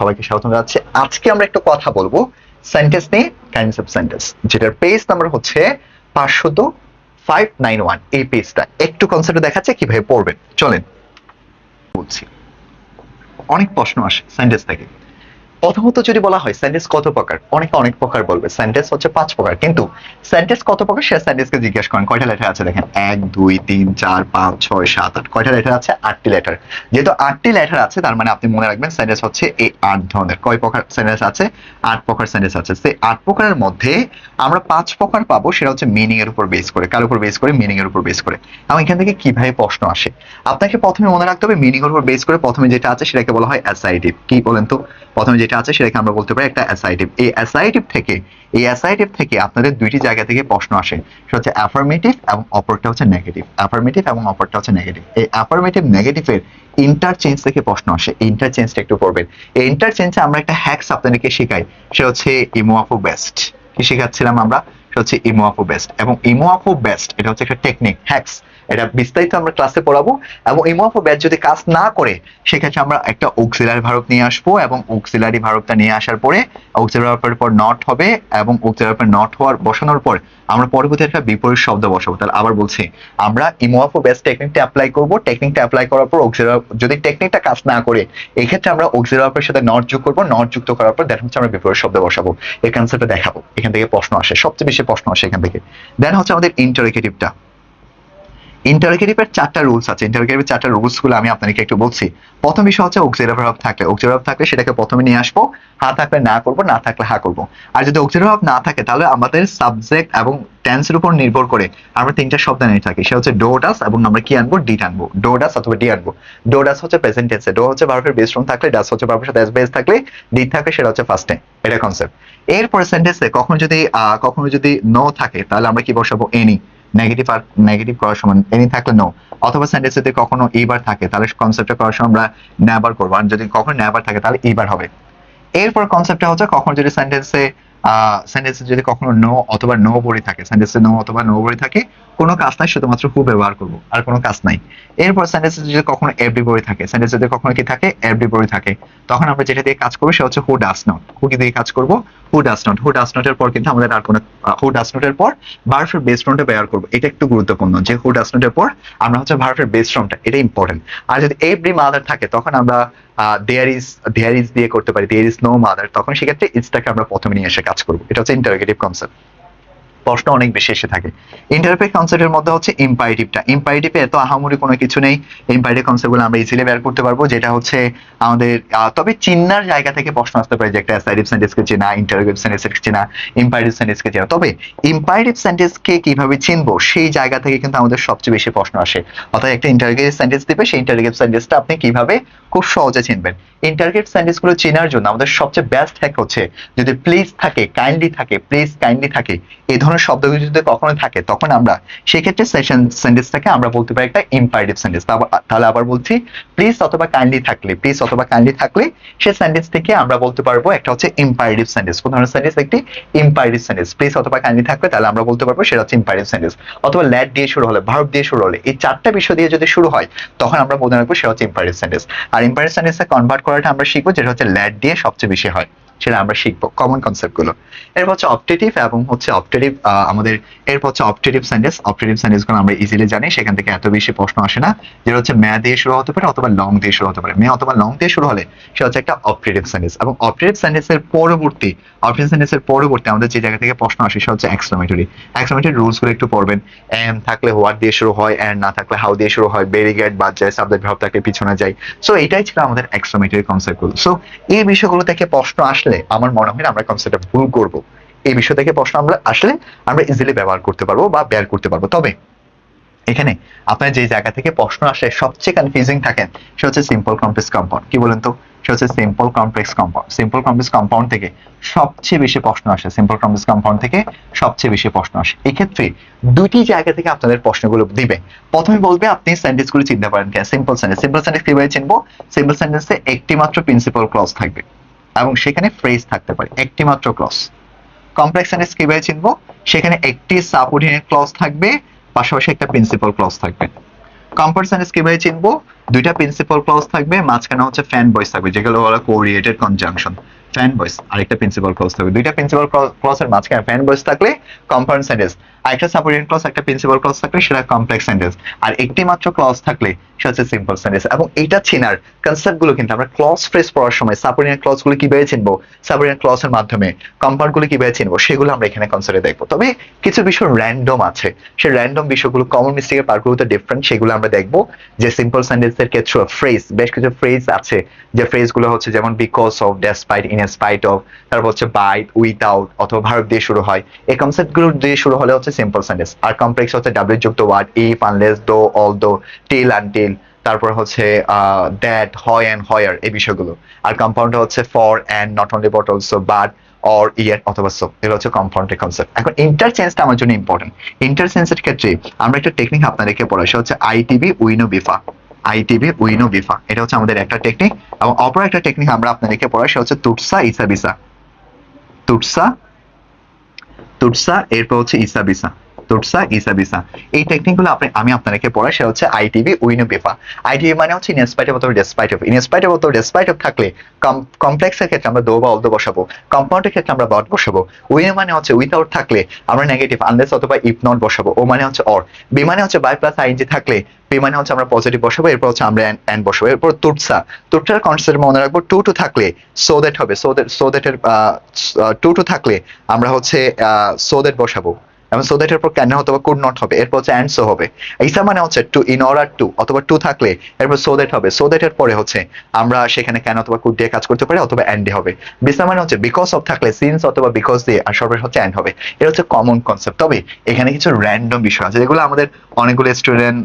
সবাইকে স্বাগত জানাচ্ছি। আজকে আমরা একটা কথা বলব। সেন্টেন্স নিয়ে কাইন্ডস অফ সেন্টেন্স যেটার পেজ নাম্বার হচ্ছে পাঁচশত ফাইভ নাইন ওয়ান এই পেজটা একটু কনসেপ্ট দেখাচ্ছে কীভাবে পড়বেন। চলেন, বলছি। অনেক প্রশ্ন আসে সেন্টেন্স থেকে। প্রথমত যদি বলা হয় সেন্টেন্স কত প্রকার? অনেকে অনেক প্রকার বলবে। সেন্টেন্স হচ্ছে পাঁচ প্রকার। কিন্তু সেন্টেন্স কত প্রকার? সে সেন্টেন্সকে জিজ্ঞেস করেন। কয়টা লেটার আছে দেখেন? এক, দুই, তিন, চার, পাঁচ, ছয়, সাত, আট। কয়টা লেটার আছে? আটটি লেটার যেহেতু আটটি লেটার আছে, তার মানে আপনি মনে রাখবেন সেন্টেন্স হচ্ছে এই আট ধরনের। কয় প্রকার সেন্টেন্স আছে? আট প্রকার সেন্টেন্স আছে। সেই আট প্রকারের মধ্যে আমরা পাঁচ প্রকার পাবো, সেটা হচ্ছে মিনিং এর উপর বেস করে। কার উপর বেস করে? মিনিং এর উপর বেস করে। এবং এখান থেকে কীভাবে প্রশ্ন আসে? আপনাকে প্রথমে মনে রাখতে হবে মিনিং এর উপর বেস করে প্রথমে যেটা আছে, সেটাকে বলা হয় অ্যাসাইটিভ কি বলেন তো? প্রথমে যেটা আছে সেটাকে আমরা বলতে পারি একটা অ্যাসাইটিভ এই অ্যাসাইটিভ থেকে, এই অ্যাসাইটিভ থেকে আপনাদের দুইটি জায়গা থেকে প্রশ্ন আসে। সেটা হচ্ছে অ্যাফার্মেটিভ এবং অপরটা হচ্ছে নেগেটিভ অ্যাফার্মেটিভ এবং অপরটা হচ্ছে নেগেটিভ এই অ্যাফার্মেটিভ নেগেটিভের ইন্টারচেঞ্জ থেকে প্রশ্ন আসে। ইন্টারচেঞ্জটা একটু পড়বেন এই ইন্টারচেঞ্জে আমরা একটা হ্যাক্স আপনাদেরকে শেখাই। সেটা হচ্ছে ইমোয়াফো বেস্ট কি শেখাচ্ছিলাম আমরা? সেটা হচ্ছে ইমোয়াফো বেস্ট এবং ইমোয়াফো বেস্ট এটা হচ্ছে একটা টেকনিক হ্যাক্স এটা বিস্তারিত আমরা ক্লাসে পড়াবো এবং ইমোয়াফো ব্যাচ যদি কাজ না করে, সেক্ষেত্রে আমরা একটা অক্সিলারি ভারত নিয়ে আসব এবং অক্সিলারি ভারতটা নিয়ে আসার পরে অক্সিলারি পর নট হবে এবং অক্সিলারি পর নট হওয়ার বসানোর পর আমরা পরবর্তী একটা বিপরীত শব্দ বসাবো। তাহলে আবার বলছি, আমরা ইমোয়াফো বেস টেকনিকটা অ্যাপ্লাই করব। টেকনিকটা অ্যাপ্লাই করার পর অক্সিলারি যদি টেকনিকটা কাজ না করে এই ক্ষেত্রে আমরা অক্সিলারি সাথে নট যোগ করব। নট যুক্ত করার পর দেন হচ্ছে আমরা বিপরীত শব্দ বসাবো। এই কনসেপ্টটা দেখাবো। এখান থেকে প্রশ্ন আসে, সবচেয়ে বেশি প্রশ্ন আসে এখান থেকে। দেন হচ্ছে আমাদের ইন্টারোগেটিভটা ইন্টারোগেটিভের চারটা রুলস আছে। ইন্টারোগেটিভের চারটা রুলসগুলো আমি আপনাদেরকে একটু বলছি। প্রথম বিষয় হচ্ছে অক্সিলারি ভার্ব থাকলে। অক্সিলারি থাকলে সেটাকে প্রথমে নিয়ে আসব। হা থাকলে না করব, না থাকলে হা করব। আর যদি অক্সিলারি ভার্ব না থাকে, তাহলে আমাদের সাবজেক্ট এবং টেন্সের উপর নির্ভর করে আমরা তিনটা শব্দ নিয়ে থাকি। সেটা হচ্ছে ডোডাস এবং আমরা কি আনব? ডিট আনব। ডোডাস অথবা ডি আনব। ডোডাস হচ্ছে প্রেজেন্ট টেন্সে ডো হচ্ছে ভার্বের বেস ফর্ম থাকলে ডাস হচ্ছে ভার্বের সাথে বেস থাকলে ডিট থাকলে সেটা হচ্ছে ফার্স্ট টাইম এটা কনসেপ্ট এরপর সেন্টেন্সে কখন যদি কখনো যদি নো থাকে, তাহলে আমরা কি বসাবো? এনি নেগেটিভ আর নেগেটিভ করার সময় এনি থাকলে নো অথবা সেন্টেন্স যদি কখনো এইবার থাকে, তাহলে কনসেপ্টটা করার সময় আমরা নেবার করব। আর যদি কখনো নেবার থাকে, তাহলে এইবার হবে। এরপর কনসেপ্টটা হচ্ছে কখন যদি সেন্টেন্সে সেন্টেন্সে যদি কখনো নো অথবা নো বড়ি থাকে সেন্টেন্সে নো অথবা নো বড়ি থাকে, কোনো কাজ নাই, শুধুমাত্র হু ব্যবহার করব, আর কোনো কাজ নাই। এরপর সেন্টেন্সে যদি কখনো এভরি বড়ি থাকে সেন্টেন্স যদি কখনো কি থাকে এভরি বড়ি থাকে। তখন আমরা যেটা দিয়ে কাজ করব, সেটা হচ্ছে হু ডাস নট হু কি দিয়ে কাজ করব? Who does not who does নটের পর কিন্তু আমাদের আর কোনো হু ডাস নটের পর ভার্ফের বেস ফর্মটা ব্যবহার করব। এটা একটু গুরুত্বপূর্ণ যে হু ডাস নটের পর আমরা হচ্ছে ভার্ফের বেস ফর্মটা এটা ইম্পর্টেন্ট আর যদি এভরি মাদার থাকে, তখন আমরা দেয়ার ইজ দেয়ার ইজ দিয়ে করতে পারি দেয়ার ইজ নো মাদার তখন সেক্ষেত্রে ইজটাকে আমরা প্রথমে নিয়ে এসে কাজ করব। এটা হচ্ছে ইন্টারোগেটিভ কনসেপ্ট প্রশ্ন অনেক বেশি এসে থাকে। ইন্টারপ্রেট কনসেপ্টের মধ্যে হচ্ছে ইম্পারেটিভটা ইম্পারেটিভে এত আহামরি কোনো কিছু নেই। ইম্পারেটিভ কনসেপ্টগুলো আমরা ইজিলি বের করতে পারব, যেটা হচ্ছে আমাদের তবে চিন্নার জায়গা থেকে প্রশ্ন আসতে পারে যে একটা অ্যাসাইটিভ সেন্টেন্সকে চেনা ইন্টারোগেটিভ সেন্টেন্সকে চেনা ইম্পারেটিভ সেন্টেন্সকে চেনা। তবে ইম্পারেটিভ সেন্টেন্সকে কীভাবে চিনবো, সেই জায়গা থেকে কিন্তু আমাদের সবচেয়ে বেশি প্রশ্ন আসে। অর্থাৎ একটা ইন্টারোগেটিভ সেন্টেন্স দিবে, সেই ইন্টারোগেটিভ সেন্টেন্সটা আপনি কীভাবে খুব সহজে চিনবেন। ইন্টারগেট সেন্টেন্সগুলো চেনার জন্য আমাদের সবচেয়ে বেস্ট হ্যাক হচ্ছে, যদি প্লিজ থাকে কাইন্ডলি থাকে প্লিজ কাইন্ডলি থাকে এই ধরনের শব্দগুলো যদি কখনো থাকে, তখন আমরা সেক্ষেত্রে সেশন সেন্টেন্সটাকে আমরা বলতে পারি একটা ইম্পারেটিভ সেন্টেন্স তাহলে আবার বলছি প্লিজ অথবা কাইন্ডলি থাকলে প্লিজ অথবা কাইন্ডলি থাকলে সেই সেন্টেন্স থেকে আমরা বলতে পারব একটা হচ্ছে ইম্পারেটিভ সেন্টেন্স কোন ধরনের সেন্টেন্স একটি ইম্পারেটিভ সেন্টেন্স প্লিজ অথবা কাইন্ডলি থাকলে তাহলে আমরা বলতে পারব সেটা হচ্ছে ইম্পারেটিভ সেন্টেন্স অথবা ল্যাড দিয়ে শুরু হলে ভার্ব দিয়ে শুরু হলে, এই চারটা বিষয় দিয়ে যদি শুরু হয়, তখন আমরা বলতে রাখব সেটা হচ্ছে ইম্পারেটিভ সেন্টেন্স আর ইম্পারেটিভ সেন্টেন্সে কনভার্ট করাটা আমরা শিখব, যেটা হচ্ছে ল্যাড দিয়ে সবচেয়ে বেশি হয়। সেটা আমরা শিখব কমন কনসেপ্টগুলো। এরপর হচ্ছে অপটেটিভ এবং হচ্ছে অপটেটিভ আমাদের এরপর হচ্ছে অপটেটিভ সেন্টেন্স অপটেটিভ সেন্টেন্সগুলো আমরা ইজিলি জানি, সেখান থেকে এত বেশি প্রশ্ন আসে না, যেটা হচ্ছে ম্যা দিয়ে শুরু হতে পারে অথবা লং দিয়ে শুরু হতে পারে। মে অথবা লং দিয়ে শুরু হলে সেটা হচ্ছে একটা অপটেটিভ সেন্টেন্স এবং অপটেটিভ সেন্টেন্সের পরবর্তী অপটেটিভ সেন্টেন্সের পরবর্তী আমাদের যে জায়গা থেকে প্রশ্ন আসে সেটা হচ্ছে এক্সক্লামেটরি এক্সক্লামেটরি রুলসগুলো একটু পড়বেন। এম থাকলে হোয়াট দিয়ে শুরু হয় এন্ড না থাকলে হাউ দিয়ে শুরু হয় বেরিগেট বাদ যায় সাবজেক্ট ভাব থাকলে পিছনে যায়। সো এটাই ছিল আমাদের এক্সক্লামেটরি কনসেপ্টগুলো। সো এই বিষয়গুলো থেকে প্রশ্ন আসলে আমার মনে হয় আমরা কনসেপ্টটা ভুল করব। এই বিষয় থেকে প্রশ্ন আমরা আসলে আমরা ইজিলি ব্যবহার করতে পারব বা বের করতে পারব। তবে এখানে আপনার যে জায়গা থেকে প্রশ্ন আসে, সবচেয়ে কনফিউজিং থাকেন সেটা হচ্ছে সিম্পল কমপ্লেক্স কম্পাউন্ড কি বলেন তো? সেটা হচ্ছে simple complex compound simple complex compound থেকে সবচেয়ে বেশি প্রশ্ন আসে সিম্পল কমপ্লেক্স কম্পাউন্ড থেকে সবচেয়ে বেশি প্রশ্ন আসে। এক্ষেত্রে দুটি জায়গা থেকে আপনাদের প্রশ্নগুলো দিবে। প্রথমে বলবে আপনি সেন্টেন্সগুলো চিনতে পারেন সিম্পল সেন্টেন্স সিম্পল সেন্টেন্স কীভাবে চিনবো? সিম্পল সেন্টেন্সে একটি মাত্র প্রিন্সিপাল ক্লজ থাকবে। এবং সেখানে ফ্রেজ থাকতে পারে, একটি মাত্র ক্লস কমপ্লেক্স সেন্টেন্স কীভাবে চিনবো, সেখানে একটি সাবঅর্ডিনেট ক্লস থাকবে, পাশাপাশি একটা প্রিন্সিপাল ক্লস থাকবে। কম্পার্ট সেন্টেন্স কীভাবে চিনবো, দুইটা প্রিন্সিপাল ক্লস থাকবে, মাঝখানে হচ্ছে ফ্যান বয়েস থাকবে, যেগুলো বলা কোরিয়েটেড কনজাংশন ফ্যান বয়েস আরেকটা প্রিন্সিপাল ক্লজ থাকবে। দুইটা প্রিন্সিপাল ক্লজের মাঝখানে ফ্যান বয়েস থাকলে কম্পাউন্ড সেন্টেন্স আরেকটা সাবঅর্ডিনেট ক্লজ একটা প্রিন্সিপাল ক্লজ থাকলে সেটা কমপ্লেক্স সেন্টেন্স আর একটি মাত্র ক্লজ থাকলে সেটা হচ্ছে সিম্পল সেন্টেন্স এবং এটা চেনার কনসেপ্টগুলো কিন্তু আমরা ক্লজ ফ্রেজ পড়ার সময় সাবঅর্ডিনেট ক্লজগুলো কীভাবে চিনবো? ক্লজ এর মাধ্যমে কম্পাউন্ডগুলো কীভাবে চিনবো? সেগুলো আমরা এখানে কনসিডার দেখব। তবে কিছু বিষয় র্যান্ডম আছে। সেই র্যান্ডম বিষয়গুলো কমন মিস্টেকের পার্টগুলোতে ডিফারেন্ট সেগুলো আমরা দেখব। যে সিম্পল সেন্টেন্সের ক্ষেত্রে ফ্রেজ বেশ কিছু ফ্রেজ আছে। যে ফ্রেজগুলো হচ্ছে যেমন because of despite in spite of তারপর হচ্ছে বাইট উইথাউট অথবা ভার্ব দিয়ে শুরু হয়। এই কনসেপ্টগুলো দিয়ে শুরু হলে হচ্ছে সিম্পল সেন্টেন্স আর কমপ্লেক্স হচ্ছে ডাব্লিউ যুক্ত word if unless though although till until তারপর হচ্ছে দ্যাট হয় অ্যান্ড হয়ার এই বিষয়গুলো। আর কম্পাউন্ডে হচ্ছে for and not only but also but or yet অথবা সো এগুলো হচ্ছে কম্পাউন্ডের কনসেপ্ট এখন ইন্টারচেঞ্জটা আমার জন্য ইম্পর্টেন্ট ইন্টারচেঞ্জের ক্ষেত্রে আমরা একটা টেকনিক আপনাদেরকে পড়াই, সেটা হচ্ছে আইটিবি উইনো বিফা আইটিবি উইনো বিফা এটা হচ্ছে আমাদের একটা টেকনিক এবং অপর একটা টেকনিক আমরা আপনাদেরকে পড়াই, সেটা হচ্ছে তুটসা ইসা বিসা তুটসা তুটসা এরপর হচ্ছে ইসা বিসা তুটসা ইসা বিসা। এই টেকনিকগুলো আপনি আমি আপনাদেরকে পড়াই, সেটা হচ্ছে আইটিবি উইনো বিফা আইটিবি মানে হচ্ছে in spite despite of in spite অথবা ডেসপাইট অফ থাকলে কমপ্লেক্সের ক্ষেত্রে আমরা দো বা অলদো বসাবো। কম্পাউন্ডের ক্ষেত্রে আমরা বট বসাবো। উইনো মানে হচ্ছে উইথাউট থাকলে আমরা নেগেটিভ আনলেস অথবা ইফ নট বসাবো। ও মানে হচ্ছে অর বি মানে হচ্ছে বাই প্লাস আইনজি থাকলে পি মানে হচ্ছে আমরা পজিটিভ বসাবো, এরপর হচ্ছে আমরা এন্ড বসাবো। এরপর তুটসা তুটসার কনসেপ্ট মনে রাখব টু টু থাকলে সো দ্যাট হবে। সো দ্যাট সো দ্যাটের টু টু থাকলে আমরা হচ্ছে সো দ্যাট বসাবো। এবং সো দ্যাট পর ক্যান অথবা কুড নট হবে। এরপর হচ্ছে অ্যান্ড সো হবে। ইসা মানে হচ্ছে টু ইন অর্ডার টু অথবা টু থাকলে এরপর সো দ্যাট হবে। সো দ্যাট এর পরে হচ্ছে আমরা সেখানে ক্যান অথবা কুড দিয়ে কাজ করতে পারি, অথবা অ্যান্ডে হবে। বিসা মানে হচ্ছে বিকজ অফ থাকলে সিন্স অথবা বিকজ দিয়ে আর সর্বশেষ হচ্ছে অ্যান্ড হবে। এটা হচ্ছে কমন কনসেপ্ট তবে এখানে কিছু র্যান্ডম বিষয় আছে, যেগুলো আমাদের অনেকগুলো স্টুডেন্ট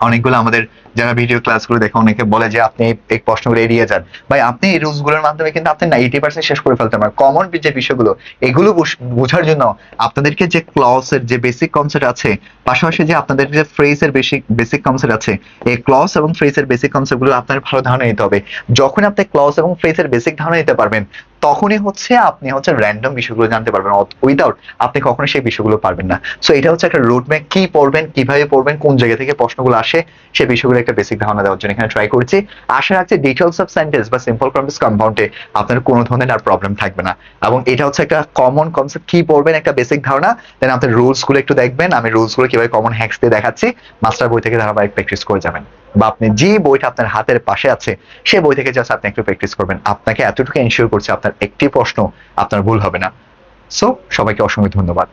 অনেকগুলো আমাদের যারা ভিডিও ক্লাসগুলো দেখে অনেকে বলে যে আপনি এই প্রশ্নগুলো এড়িয়ে যান। ভাই, আপনি এই রুলসগুলোর মাধ্যমে কিন্তু আপনি নাইনটি পার্সেন্ট শেষ করে ফেলতে পারেন। কমন যে বিষয়গুলো, এগুলো বোঝার জন্য আপনাদেরকে যে ক্লসের যে বেসিক কনসেপ্ট আছে, পাশাপাশি যে আপনাদের যে ফ্রেজের বেসিক বেসিক কনসেপ্ট আছে, এই ক্লস এবং ফ্রেজের বেসিক কনসেপ্টগুলো আপনার ভালো ধারণা নিতে হবে। যখন আপনি ক্লস এবং ফ্রেজের বেসিক ধারণা নিতে পারবেন তখনই হচ্ছে আপনি হচ্ছে র্যান্ডম বিষয়গুলো জানতে পারবেন উইদাউট আপনি কখনো সেই বিষয়গুলো পারবেন না। সো এটা হচ্ছে একটা রোড ম্যাপ কি পড়বেন, কীভাবে পড়বেন, কোন জায়গা থেকে প্রশ্নগুলো আসে সেই বিষয়গুলো একটা বেসিক ধারণা দেওয়ার জন্য এখানে ট্রাই করছি। আশা রাখছি ডিটেলস অফ সেন্টেন্স বা সিম্পল কম্পাউন্ড কম্পাউন্ডে আপনার কোনো ধরনের আর প্রবলেম থাকবে না। এবং এটা হচ্ছে একটা কমন কনসেপ্ট কি পড়বেন একটা বেসিক ধারণা দেন আপনার রুলসগুলো একটু দেখবেন, আমি রুলসগুলো কীভাবে কমন হ্যাক্স দিয়ে দেখাচ্ছি মাস্টার বই থেকে ধারাবাহিক প্র্যাকটিস করে যাবেন। বা আপনি যে বইটা আপনার হাতের পাশে আছে সেই বই থেকে জাস্ট আপনি একটু প্র্যাকটিস করবেন। আপনাকে এতটুকু এনশিওর করছে আপনার একটি প্রশ্ন আপনার ভুল হবে না। সো সবাইকে অসংখ্য ধন্যবাদ।